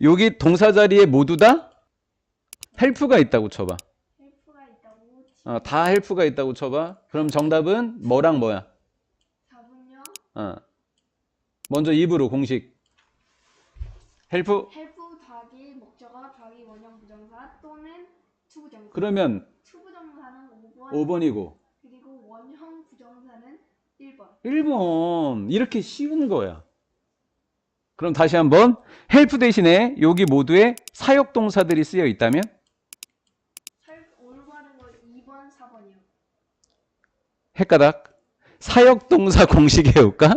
여기 동사 자리에 모두 다 헬프가 있다고 쳐봐. 헬프가 있다고 어, 다 헬프가 있다고 쳐봐. 그럼 정답은 뭐랑 뭐야? 4분요 어. 먼저 입으로 공식. 헬프. 헬프 더하기 목적어 더하기 원형 부정사 또는 투부정사 그러면 투부정사는 5번 5번이고 그리고 원형 부정사는 1번 1번. 이렇게 쉬운 거야. 그럼 다시 한번 헬프 대신에 여기 모두에 사역 동사들이 쓰여 있다면 살 올바른 거 2번 4번이요 헷가닥. 사역 동사 공식 해올까?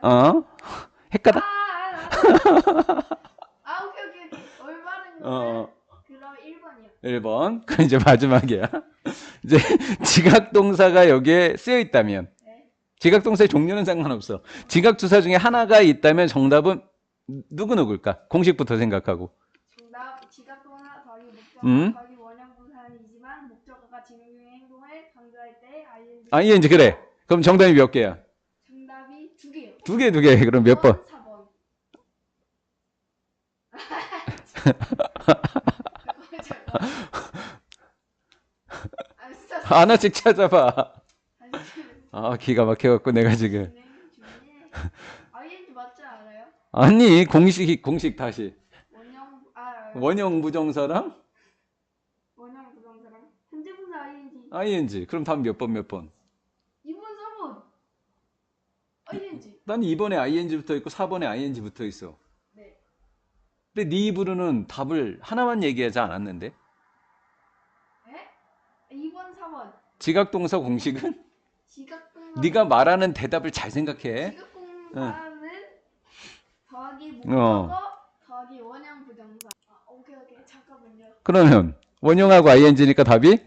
사역동사요? 어? 헷가닥. 아, 아, 아, 아 오케이 오케이 오케이 올바른 어, 어. 그럼 1번이요 1번. 그 이제 마지막이야. 이제 지각 동사가 여기에 쓰여 있다면 네 지각 동사의 종류는 상관없어. 지각 주사 중에 하나가 있다면 정답은 누구 누굴까? 공식부터 생각하고. 정답 지각동사 더하기 목적어 음. 더하기 원형 부사이지만 목적어가 진행 중의 행동을 강조할 때 ing 아, 이제 그래. 그럼 정답이 몇 개야? 정답이 두 개요 두 개, 두 개. 그럼 몇 번? 4번 아 진짜 하나씩 찾아봐. 아, 기가 막혀갖고 내가 지금. 맞지 않아요? 아니, 공식, 공식 다시. 원형 아 원형 부정사랑 원형 부정사랑 현재 분사 ing ing. 그럼 답 몇 번, 몇 번? 2번 3번 ing 난 2번에 ing 붙어 있고 4번에 ing 붙어 있어. 네 근데 네 입으로는 답을 하나만 얘기하지 않았는데? 에? 2번 4번 지각 동사 공식은 지각동사 네가 말하는 대답을 잘 생각해. 지각동사는 더하기 어. 목적어 더하기 원형 부정사 아 오케이 오케이 잠깐만요 그러면 원형하고 ing니까 답이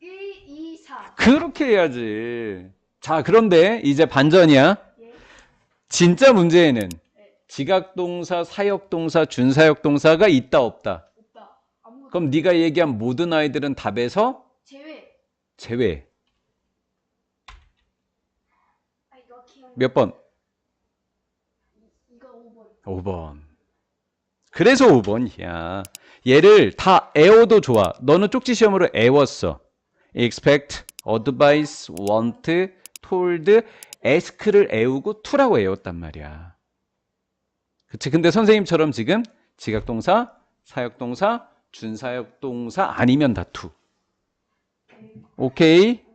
1, 2, 4 그렇게 해야지. 자, 그런데 이제 반전이야. 예? 진짜 문제에는 지각 동사, 사역 동사, 준사역 동사가 있다 없다. 없다 아무것도 그럼 네가 얘기한 모든 아이들은 답에서 제외 제외. 아 이거 기억 몇 번? 이거 5번 5번. 그래서 5번이야. 얘를 다 애워도 좋아. 너는 쪽지 시험으로 애웠어. expect, advise, want, told, ask를 애우고 to라고 애웠단 말이야. 그치? 근데 선생님처럼 지금 지각동사, 사역동사, 준사역동사 아니면 다 to. 오케이?